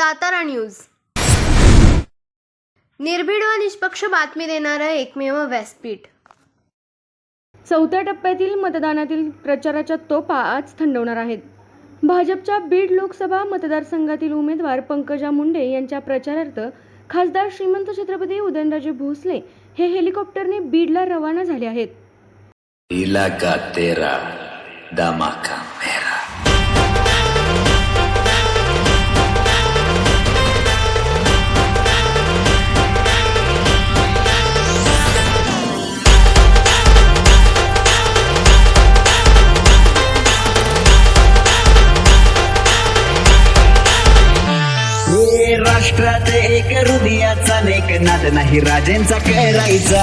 Satara news. निर्भीड व निष्पक्ष बातमी देणारं एकमेव व्यासपीठ. चौथ्या टप्प्यातील मतदानातील प्रचाराच्या तोपा आज थंडवणार आहेत. भाजपच्या बीड लोकसभा मतदारसंघातील उमेदवार पंकजा मुंडे यांच्या प्रचारार्थ खासदार श्रीमंत छत्रपती उदयनराजे भोसले हे हेलिकॉप्टरने बीडला रवाना झाले आहेत. इलाका तेरा धमाका मेरा एक हृदयाचा लेख नाद नाही. राजेंचा करायचा